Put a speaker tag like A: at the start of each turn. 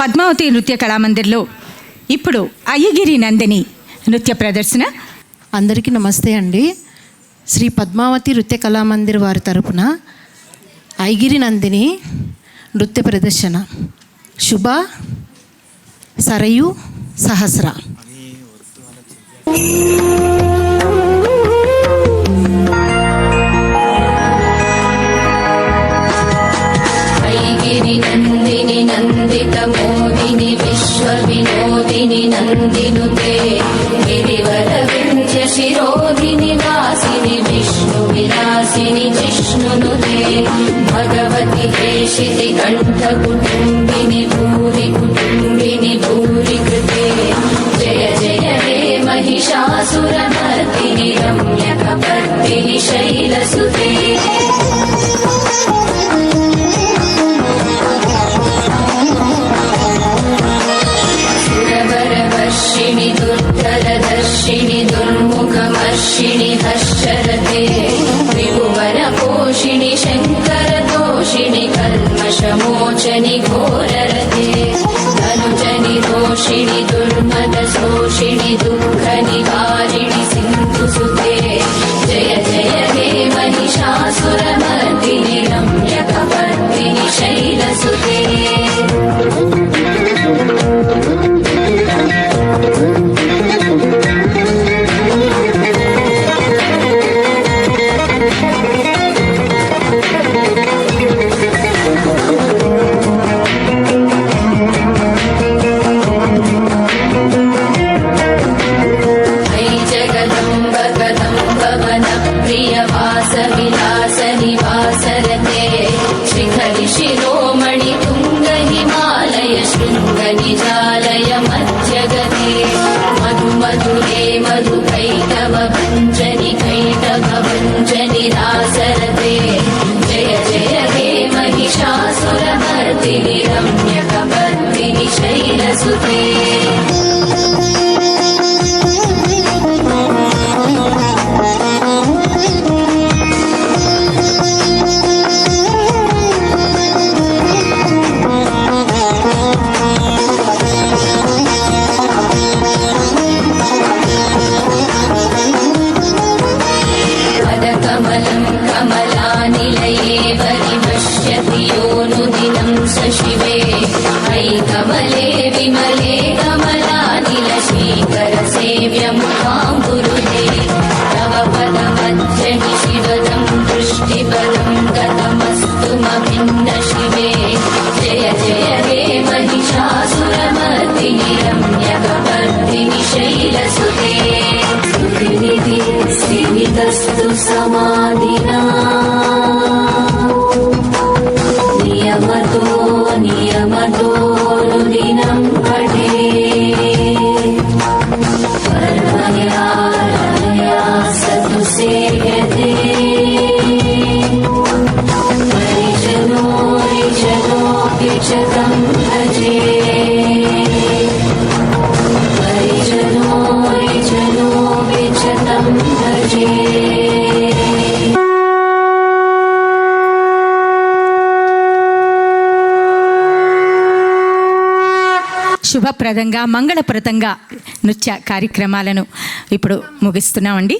A: పద్మావతి నృత్య కళామందిర్లో ఇప్పుడు అయ్యగిరి నందిని నృత్య ప్రదర్శన.
B: అందరికీ నమస్తే అండి. శ్రీ పద్మావతి నృత్య కళామందిర్ వారి తరపున ఐగిరి నందిని నృత్య ప్రదర్శన. శుభ సరయు సహస్ర.
C: नन्दिनुते गिरिवरविन्द्य शिरोधिनि वासिनि विष्णुविलासिनि जिष्णुनुते भगवति हेशिति कण्ठकुटुम्बिनि भूरि कुटुम्बिनि भूरि कृते जय जय हे महिषासुरमर्दिनि रम्यकपर्दिनि शैलसुते 是你的。Senhor. ऐ कमले विमले कमलानिलशीकरसेव्यमुखाम्बुरुदे तव पदमध्यनि शिवदं दृष्टिपदं गतमस्तु मभिन्न शिवे जय जय हे महिषासुरमर्दिनि रम्यकपर्दिनि शैलसुते स्तुतिनिधि श्रीनिधस्तु समाधिना
A: శుభప్రదంగా మంగళప్రదంగా నృత్య కార్యక్రమాలను ఇప్పుడు ముగిస్తున్నామండి.